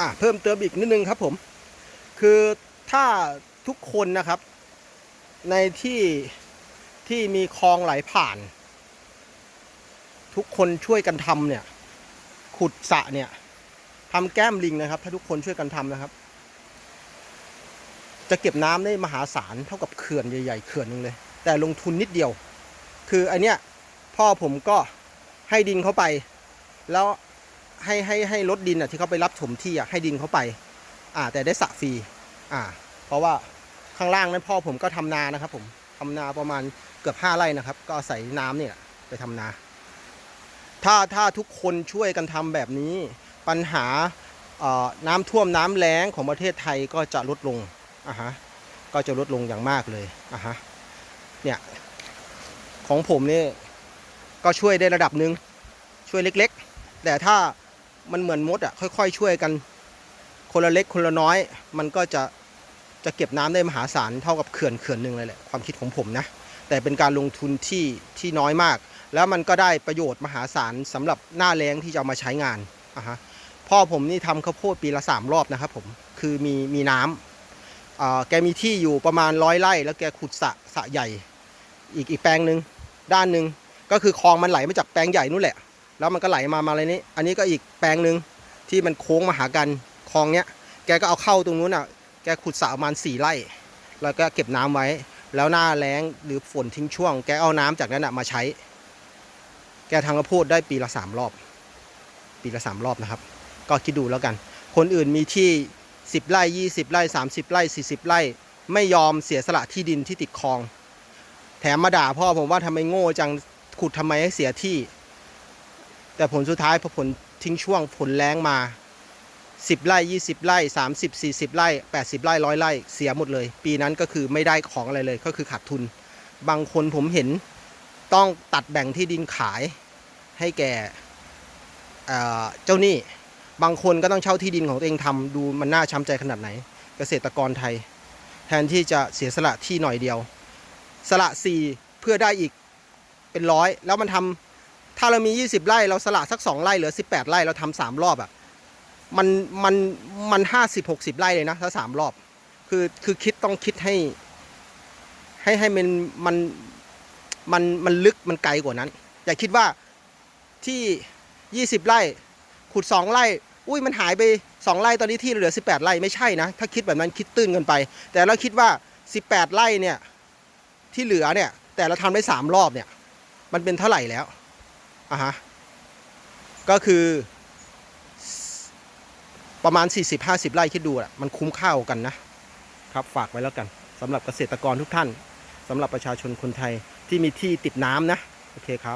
อะเพิ่มเติมอีกนิดนึงครับผม คือถ้าทุกคนนะครับ ในที่ที่มีคลองไหลผ่าน ทุกคนช่วยกันทำเนี่ย ขุดสะเนี่ยทำแก้มลิงนะครับ ถ้าทุกคนช่วยกันทำนะครับ จะเก็บน้ำได้มหาศาลเท่ากับเขื่อนใหญ่ๆเขื่อนหนึงเลย แต่ลงทุนนิดเดียว คืออันเนี้ยพ่อผมก็ให้ดินเข้าไป แล้ว ให้ให้ให้รถดินอะที่เขาไปรับถมที่อะให้ดินเขาไป อ่า แต่ได้สระฟรีอ่า เพราะว่าข้างล่างนั้นพ่อผมก็ทำนานะครับ ผมทำนาประมาณเกือบห้าไร่นะครับ ก็อาศัยน้ำเนี่ยไปทำนา ถ้าถ้าทุกคนช่วยกันทำแบบนี้ ปัญหาเอ่อน้ำท่วมน้ำแล้งของประเทศไทยก็จะลดลงอะฮะก็จะลดลงอย่างมากเลยอะฮะเนี่ยของผมนี่ก็ช่วยได้ระดับหนึ่งช่วยเล็ก ๆ แต่ถ้า มันเหมือนมดอะค่อย ๆ ช่วยกัน คนละเล็กคนละน้อย มันก็จะจะเก็บน้ำได้มหาศาลเท่ากับเขื่อนเขื่อนหนึ่งเลยแหละความคิดของผมนะ แต่เป็นการลงทุนที่ที่น้อยมาก แล้วมันก็ได้ประโยชน์มหาศาลสำหรับหน้าแล้งที่จะเอามาใช้งานอะฮะพ่อผมนี่ทำข้าวโพดปีละสามรอบนะครับผมคือมีมีน้ำอ่าแกมีที่อยู่ประมาณร้อยไร่ แล้วแกขุดสะสะใหญ่ อีกอีกแปลงหนึ่งด้านหนึ่งก็คือคลองมันไหลมาจากแปลงใหญ่นู่นแหละ แล้วมันก็ไหลมามาอะไรนี้ อันนี้ก็อีกแปลงหนึ่งที่มันโค้งมาหากันคลองเนี้ย แกก็เอาเข้าตรงนู้นอะ แกขุดสระประมาณสี่ไร่ แล้วก็เก็บน้ำไว้ แล้วหน้าแล้งหรือฝนทิ้งช่วง แกเอาน้ำจากนั้นอะมาใช้ แกทำข้าวโพดได้ปีละสามรอบ ปีละสามรอบนะครับ ก็คิดดูแล้วกัน คนอื่นมีที่สิบไร่ยี่สิบไร่สามสิบไร่สี่สิบไร่ ไม่ยอมเสียสละที่ดินที่ติดคลอง แถมมาด่าพ่อผมว่าทำไมโง่จังขุดทำไมให้เสียที่ แต่ผลสุดท้ายพอผลทิ้งช่วงผลแรงมา 10ไร่20ไร่30 40ไร่80ไร่ร้อยไร่เสียหมดเลย ปีนั้นก็คือไม่ได้ของอะไรเลยก็คือขาดทุน บางคนผมเห็นต้องตัดแบ่งที่ดินขายให้แก่เเจ้าหนี้บางคนก็ต้องเช่าที่ดินของตัวเองทำดูมันน่าช้ำใจขนาดไหน เกษตรกรไทย แทนที่จะเสียสละที่หน่อยเดียว สละสี่เพื่อได้อีกเป็นร้อย แล้วมันทำ ถ้าเรามี 20 ไร่เราสละสัก 2 ไร่เหลือ 18 ไร่เราทำสามรอบอะมันมันมันห้าสิบหกสิบไร่เลยนะถ้าสามรอบ คือคือคิดต้องคิดให้ ให้ให้มันมันมันมันลึกมันไกลกว่านั้น อย่าคิดว่าที่ยี่สิบไร่ขุดสองไร่ อุ้ยมันหายไปสองไร่ตอนนี้ที่เหลือสิบแปดไร่ไม่ใช่นะ ถ้าคิดแบบนั้นคิดตื้นเกันไป แต่เราคิดว่าสิบแปดไร่เนี่ยที่เหลือเนี่ย แต่เราทำได้สามรอบเนี่ย มันเป็นเท่าไหร่แล้ว อะฮะ ก็คือประมาณ 40-50 ไร่คิดดูอะมันคุ้มค่ากว่ากันนะครับ ฝากไว้แล้วกันสำหรับเกษตรกรทุกท่านสำหรับประชาชนคนไทยที่มีที่ติดน้ำนะ โอเคครับ